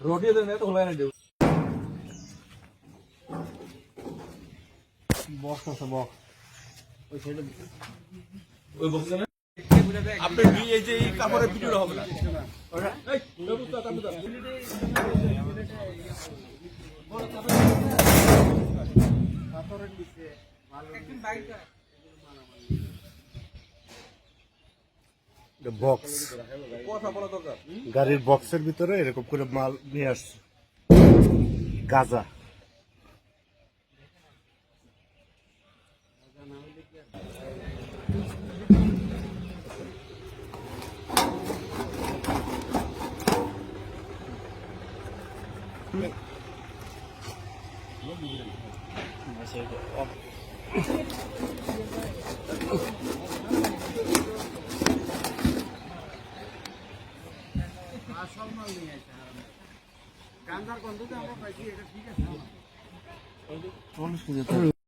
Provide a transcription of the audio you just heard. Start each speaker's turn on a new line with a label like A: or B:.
A: রোটি দেন তো হলাই না দেব
B: বক্স আছে বক্স। ওই সাইডে
A: ওই বক্সে না আপনি এই যে এই কাপড়ের ভিডিওটা হবে না? এই বাবু তো আপনি তো
C: বক্স কথা বলা
D: বক্স গাড়ির বক্সের ভিতরে এরকম করে মাল নিয়ে আসছে গাজা
C: Thank
B: you.
C: আসল মাল নিয়ে আসছে গান্ধার গন্ধ তো আমরা পাইছি এটা ঠিক আছে।